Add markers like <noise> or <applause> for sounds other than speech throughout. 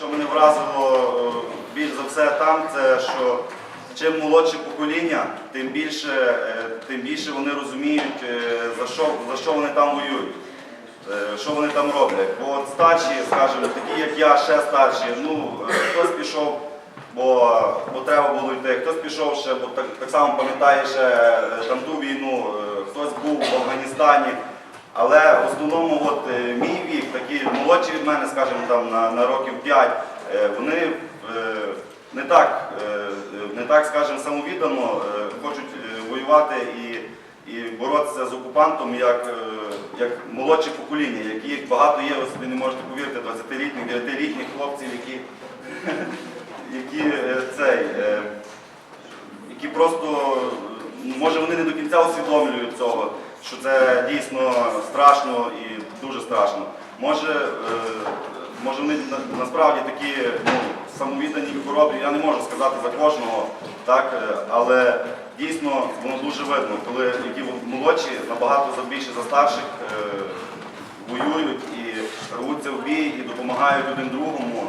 що мене вразило е, більш за все там, це що чим молодше покоління, тим більше, е, тим більше вони розуміють, е, за що, за що вони там воюють, що вони там роблять. Бо от старші, скажімо, такі як я, ще старші, ну, хтось пішов, бо, бо треба було йти, хтось пішов ще, бо так, так само пам'ятає ще там ту війну, хтось був в Афганістані. Але в основному от, мій такі молодші від мене, скажімо, там, на, на років 5, вони е, не так, е, не так, скажімо, самовіддано е, хочуть е, воювати і, і боротися з окупантом, як, е, як молодші покоління, які багато є, ви собі не можете повірити, 20-літніх, 9-літніх хлопців, які, <laughs> які е, цей. е, які просто, е, може вони не до кінця усвідомлюють цього, що це дійсно страшно і дуже страшно. Може, е, може вони насправді такі ну, самовіддані і хоробрі, я не можу сказати за кожного, так, е, але дійсно воно дуже видно, коли які молодші набагато за більше за старших е, воюють і рвуться в бій і допомагають один другому.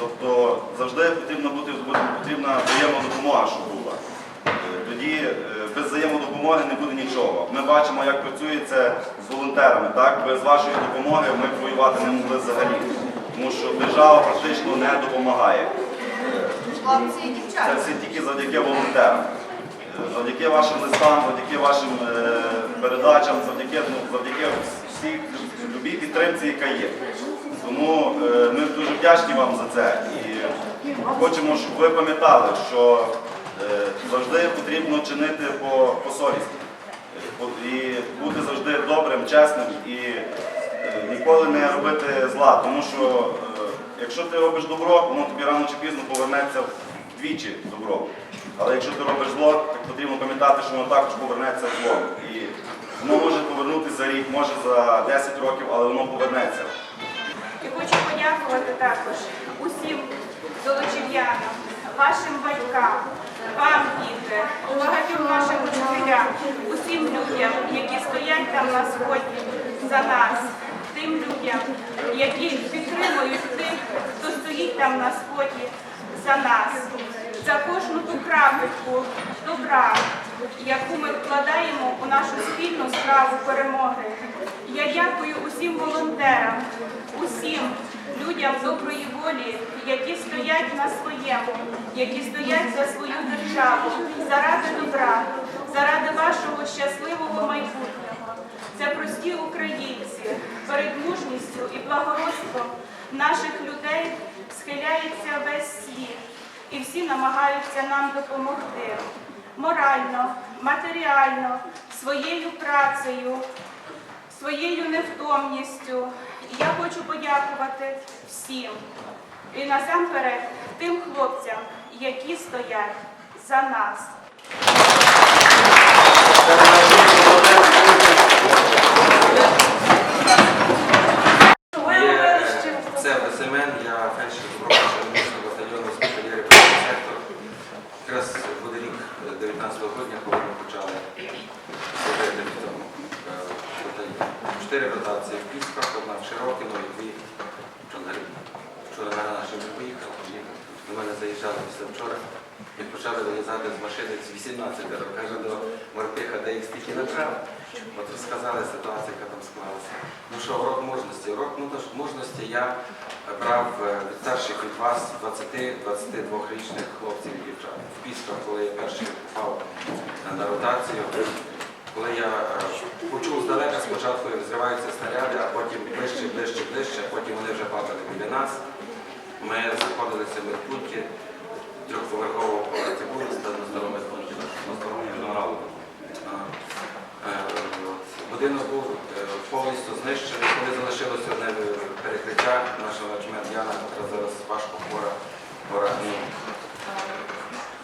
Тобто завжди потрібна бути потрібна взаємна допомога, щоб була. Тоді без взаємодопомоги не буде нічого. Ми бачимо, як працює це з волонтерами. Так? Без вашої допомоги ми воювати не могли взагалі. Тому що держава практично не допомагає. Це все тільки завдяки волонтерам. Завдяки вашим листам, завдяки вашим е, передачам, завдяки, ну, завдяки всій любій підтримці, яка є. Тому е, ми дуже вдячні вам за це. І хочемо, щоб ви пам'ятали, що завжди потрібно чинити по, по совісті. Е, І бути завжди добрим, чесним і е, ніколи не робити зла. Тому що е, якщо ти робиш добро, воно тобі рано чи пізно повернеться вдвічі добро. Але якщо ти робиш зло, так потрібно пам'ятати, що воно також повернеться злом. І воно може повернутися за рік, може за 10 років, але воно повернеться. І хочу подякувати також усім золочів'янам, вашим батькам, вам, діти, багатьом нашим учителям, усім людям, які стоять там на сході за нас, тим людям, які підтримують тих, хто стоїть там на сході за нас, за кожну ту крапельку добра, яку ми вкладаємо у нашу спільну справу перемоги. Я дякую усім волонтерам, усім людям доброї волі, які стоять на своєму, які стоять за свою державу, заради добра, заради вашого щасливого майбутнього. Це прості українці, перед мужністю і благородством наших людей схиляється весь світ, і всі намагаються нам допомогти морально, матеріально, своєю працею, своєю невтомністю. Я хочу подякувати всім. І насамперед тим хлопцям, які стоять за нас. Є псевдосемен, я фельдшер добровольчого медичного батальйону з батальйонів правого сектору. Якраз буде рік 19 грудня, коли ми почали служити в цьому е, батальйоні. Чотири ротації в Пісках, одна в Широкіно і дві в Чонгарі. Вчора на наші вже поїхали, поїхали. До мене заїжджали після вчора. І почали вилізати з машини з 18 років. Каже до морпиха, де набрав. От розказали ситуацію, яка там склалася. Ну що, урок мужності. Урок мужності я брав е, від старших від вас 20-22-річних хлопців і дівчат. В Пісках, коли я перший попав на ротацію, коли я е, почув здалека спочатку, як зриваються снаряди, а потім ближче, ближче, ближче, потім вони вже падали біля нас. Ми знаходилися в медпункті трьохповерхового поверху були на старому медпункті, Будинок був е, повністю знищений, коли залишилося перекриття, наша начмет Яна, яка зараз важко хвора ну,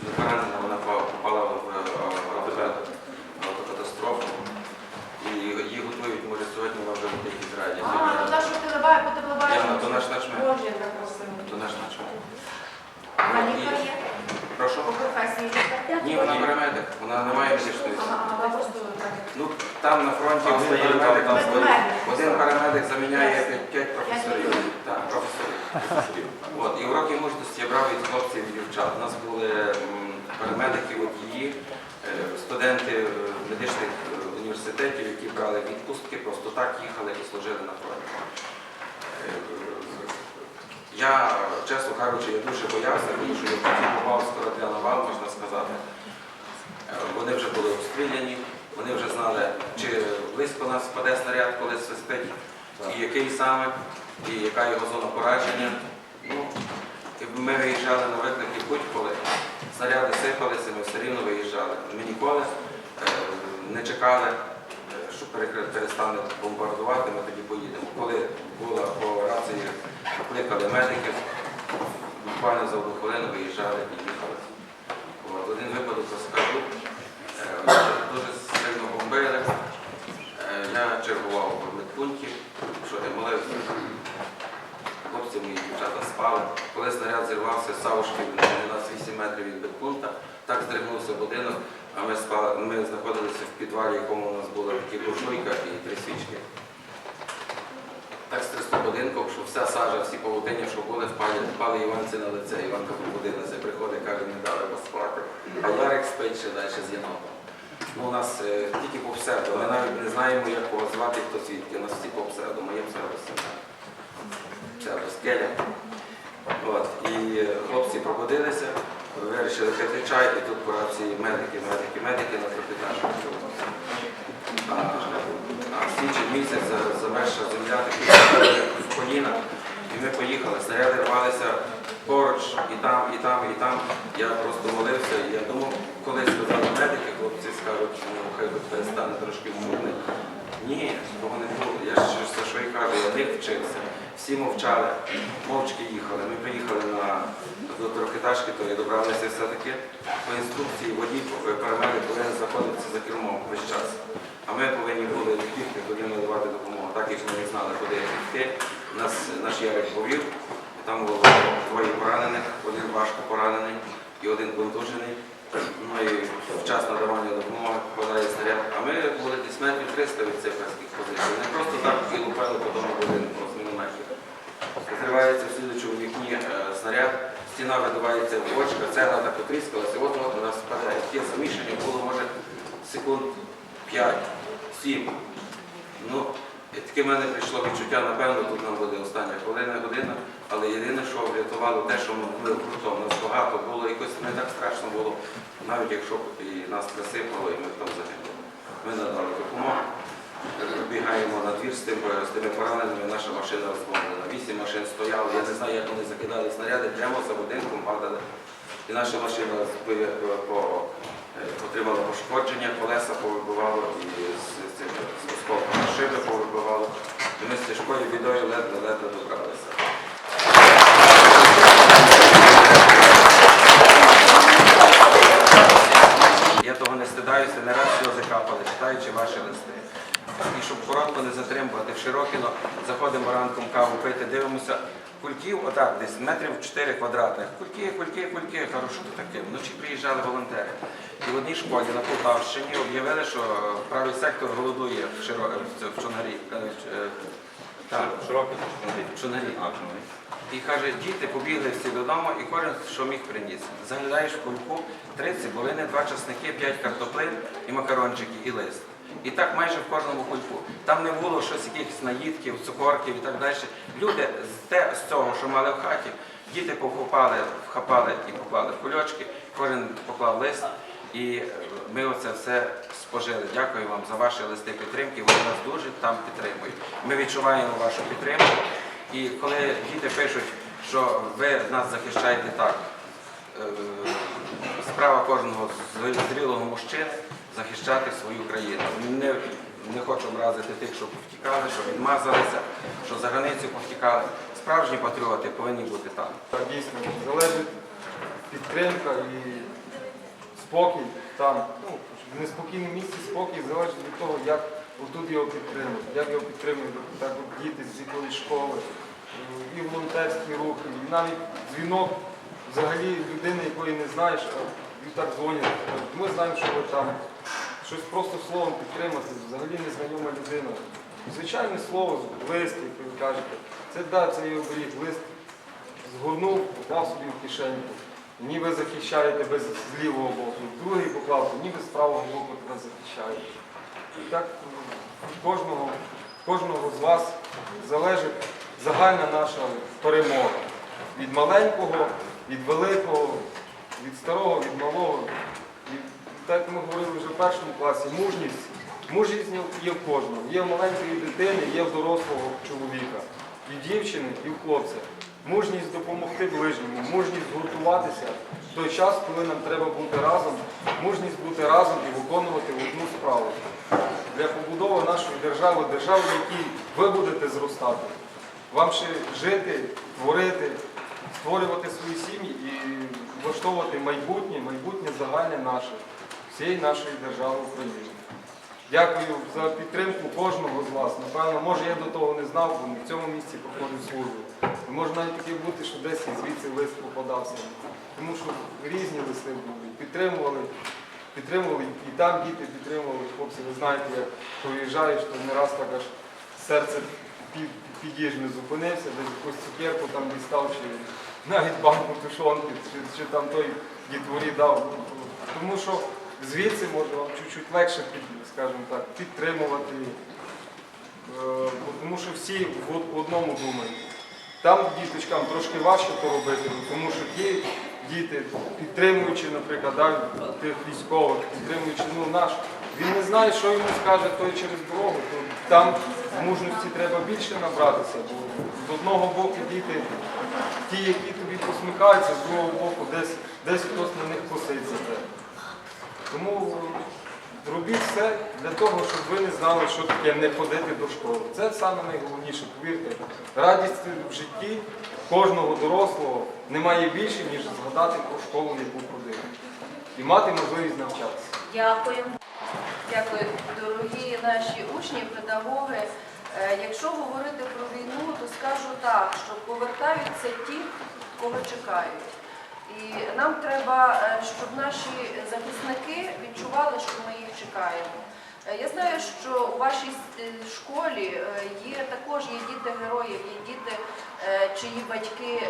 не поранена, вона по- попала в е, авто- автокатастрофу. І її готують, може сьогодні вона вже буде в Ізраїлі. А, ну та, що ти либає, по тебе Яна, то наш начмет. Боже, яка красива. То наш начмет. А Ну, лікар і- є? Прошу? По професії лікар? Ні, вона парамедик, вона не має медичної Ага, освіти. вона просто так. Ну, там на фронті один парамедик, там стоїть. один парамедик заміняє 5 професорів. Так, професорів. От, і в дівчат. У нас були парамедики, водії, е, студенти е, медичних е, університетів, які брали відпустки, просто так їхали і служили на фронті. Я, чесно кажучи, я дуже боявся, тому що я попав скоро для навал, можна сказати. Вже були обстріляні, вони вже знали, чи близько нас впаде снаряд, коли свистить, і який саме, і яка його зона пораження. Ну, і ми виїжджали на виклики будь-коли. Снаряди сипалися, ми все рівно виїжджали. Ми ніколи е, не чекали, е, що перестане бомбардувати, ми тоді поїдемо. Коли була по рації, кликали медиків, буквально за одну хвилину виїжджали і їхали. От, один випадок розкажу. Е, Дуже сильно бомбили. Е, Я чергував в медпункті, що не молився. Хлопці мої дівчата спали. Коли снаряд зірвався з Савушки у нас 8 метрів від медпункта, так здригнувся будинок, а ми, спали, ми знаходилися в підвалі, якому у нас була буржуйка і три свічки. Так стрясло будинком, що вся сажа, всі павутині, що були, впали, впали Іванці на лице. Іванка пробудилася, приходить, каже, не дали поспати. А Ярик спить ще далі з єнотом. Ну, у нас е, тільки по псевдо. Ми навіть не знаємо, як кого звати, хто звідки. У нас всі по псевдо, моє псевдо Семен. Псевдо скеля. От. І е, хлопці пробудилися, вирішили пити чай, і тут по рації медики, медики, медики на а січень місяць за- замерзша земля такі в коліна. І ми поїхали. Снаряди рвалися поруч і там, і там, і там. Я просто молився. Я думав, коли сказали медики, хлопці скажуть, ну хай би стане трошки мурний. Ні, того не було. Я ж все, що і кажу, я них вчився. Всі мовчали, мовчки їхали. Ми приїхали на до трохитажки, то і добралися все-таки по інструкції водій, парамедик повинен знаходитися за кермом весь час. А ми повинні були бігти, туди надавати допомогу. Так як ми не знали, куди йти. Нас наш Ярик повів, там було двоє поранених, один важко поранений і один контужений. Ну і в час надавання допомоги попадає снаряд. А ми були десь метрів 300 від цих позицій. Вони просто так і лупили по тому будинку. Зривається в слідчому вікні е, снаряд, стіна видувається в очка, цегла так потріскалася, от от вона спадає. Таке замішання було, може, секунд 5-7. Ну, таке в мене прийшло відчуття, напевно, тут нам буде остання хвилина, година, але єдине, що врятувало те, що ми гуртом, нас багато було, якось не так страшно було, навіть якщо і нас присипало, і ми там загинули. Ми надали допомогу. Бігаємо на двір з тими, з тими пораненими, наша машина розбомблена. Вісім машин стояло, я не знаю, як вони закидали снаряди, прямо за будинком падали. І наша машина по- е, отримала пошкодження, колеса повибивало і з, цим, з осколками шиби повибивало. І ми з тяжкою бідою ледве-ледве добралися. Щоб коротко не затримувати в Широкіно, заходимо ранком каву пити, дивимося. Кульків, отак, десь метрів 4 квадратних. Кульки, кульки, кульки, хорошо то таке. Вночі приїжджали волонтери. І в одній школі на Полтавщині об'явили, що правий сектор голодує в, Широ... в Чонгарі. Е, е, Так, в Чонгарі. І каже, діти побігли всі додому, і кожен, що міг приніс. Заглядаєш в кульку, три цибулини, два часники, п'ять картоплин і макарончики, і лист. І так майже в кожному кульку. Там не було щось якихось наїдків, цукорків і так далі. Люди з, цього, що мали в хаті, діти похопали, вхапали і поклали в кульочки, кожен поклав лист. І е, ми оце все спожили. Дякую вам за ваші листи підтримки. Вони нас дуже там підтримують. Ми відчуваємо вашу підтримку. І коли діти пишуть, що ви нас захищаєте так, е, справа кожного зрілого мужчини захищати свою країну. Не, не хочу образити тих, що повтікали, що відмазалися, що за границю повтікали. Справжні патріоти повинні бути там. Дійсно, залежить підтримка і спокій там. Ну, в неспокійному місці спокій залежить від того, як отут його підтримують, як його підтримують так діти з якоїсь школи, і волонтерські рухи, і навіть дзвінок взагалі людини, якої не знаєш, а так дзвонять. Ми знаємо, що ви там щось просто словом підтримати, взагалі незнайома людина. Звичайне слово, лист, як ви кажете, це да, це його оберіг, лист згорнув, поклав собі в кишеньку. Ні ви захищаєте без з лівого боку, другий поклав, ні ви з правого боку тебе захищаєте. І так кожного, кожного з вас залежить загальна наша перемога. Від маленького, від великого, від старого, від малого. Так як ми говорили вже в першому класі, мужність. Мужність є в кожному. Є в маленької дитини, є в дорослого чоловіка. І в дівчини, і в хлопця. Мужність допомогти ближньому, мужність згуртуватися в той час, коли нам треба бути разом, мужність бути разом і виконувати одну справу для побудови нашої держави, держави, в якій ви будете зростати. Вам ще жити, творити, створювати свої сім'ї і влаштовувати майбутнє, майбутнє загальне наше, всієї нашої держави України. Дякую за підтримку кожного з вас. Напевно, може я до того не знав, бо в цьому місці проходив службу. Може навіть таке бути, що десь і звідси лист попадався. Тому що різні листи були. Підтримували, підтримували і там діти підтримували. Хлопці, ви знаєте, як проїжджаєш, то не раз так аж серце під, під'їж не зупинився, десь якусь цукерку там дістав, чи навіть банку тушонки, чи, чи там той дітворі дав. Тому що звідси може вам чуть-чуть легше, скажімо так, підтримувати. Е, Тому що всі в одному думають. Там діточкам трошки важче то робити, тому що ті діти, підтримуючи, наприклад, тих військових, підтримуючи ну, наш, він не знає, що йому скаже той через дорогу. То там мужності треба більше набратися, бо з одного боку діти, ті, які тобі посміхаються, з другого боку десь, десь хтось на них коситься. Тому робіть все для того, щоб ви не знали, що таке не ходити до школи. Це саме найголовніше, повірте. Радість в житті кожного дорослого немає більше, ніж згадати про школу, яку ходив. І мати можливість навчатися. Дякую. Дякую, дорогі наші учні, педагоги. Е, Якщо говорити про війну, то скажу так, що повертаються ті, кого чекають. І нам треба, е, щоб наші захисники відчували, що ми їх чекаємо. Е, Я знаю, що у вашій е, школі є також є діти героїв, є діти, чиї батьки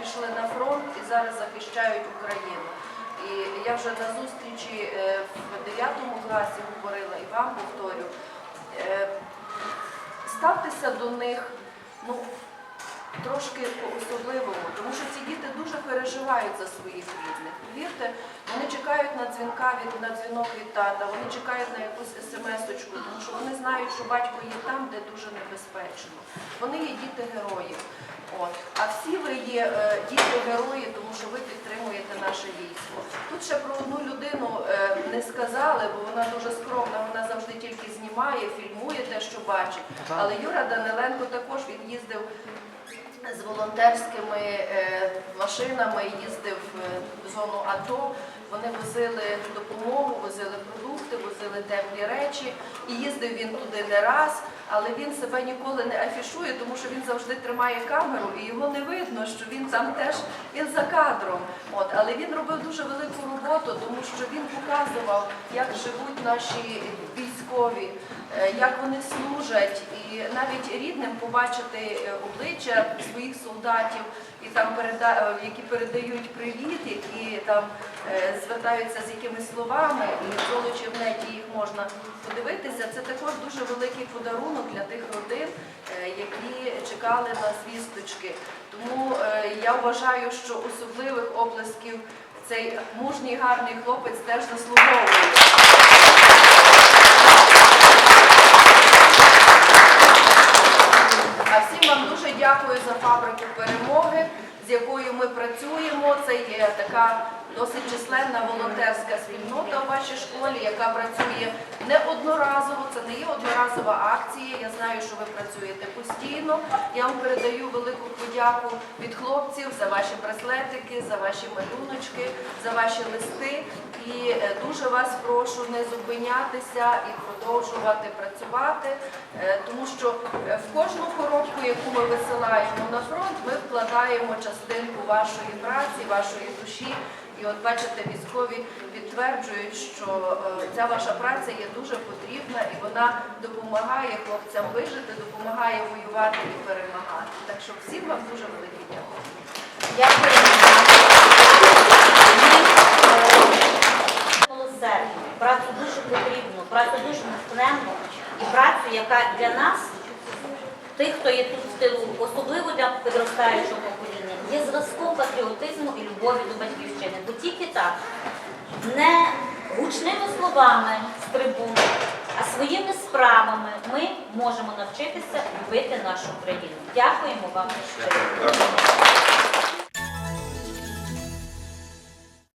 пішли на фронт і зараз захищають Україну. І я вже на зустрічі в 9 класі говорила і вам повторю. Ставтеся до них ну, трошки по-особливому, тому що ці діти дуже переживають за своїх рідних. Повірте, вони чекають на дзвінка від на дзвінок від тата, вони чекають на якусь смс-очку, тому що вони знають, що батько є там, де дуже небезпечно. Вони є діти героїв. От. А всі ви є е, діти герої, тому що ви підтримуєте наше військо. Тут ще про одну людину е, не сказали, бо вона дуже скромна, знімає, фільмує те, що бачить. Але Юра Даниленко також він їздив з волонтерськими е, машинами, їздив е, в зону АТО. Вони возили допомогу, возили продукти, возили теплі речі. І їздив він туди не раз, але він себе ніколи не афішує, тому що він завжди тримає камеру і його не видно, що він там теж він за кадром. От, але він робив дуже велику роботу, тому що він показував, як живуть наші військові, е, як вони служать, і навіть рідним побачити е, обличчя своїх солдатів, і там е, які передають привіт, які там звертаються з якимись словами, і золочі в неті їх можна подивитися. Це також дуже великий подарунок для тих родин, які чекали на звісточки. Тому я вважаю, що особливих оплесків цей мужній гарний хлопець теж заслуговує. А всім вам дуже дякую за фабрику перемоги, з якою ми працюємо. Це є така досить численна волонтерська спільнота у вашій школі, яка працює не одноразово. Це не є одноразова акція. Я знаю, що ви працюєте постійно. Я вам передаю велику подяку від хлопців за ваші браслетики, за ваші малюночки, за ваші листи. І е, дуже вас прошу не зупинятися і продовжувати працювати, е, тому що е, в кожну коробку, яку ми висилаємо на фронт, ми вкладаємо частинку вашої праці, вашої душі. І от бачите, військові підтверджують, що ця ваша праця є дуже потрібна і вона допомагає хлопцям вижити, допомагає воювати і перемагати. Так що всім вам дуже дякую. Дякую. Працю дуже натхненну і працю, яка для нас, тих, хто є тут в тилу, особливо для підростаючого покоління, є зразком патріотизму і любові до батьківщини. Бо тільки так, не гучними словами з трибуни, а своїми справами ми можемо навчитися любити нашу країну. Дякуємо вам.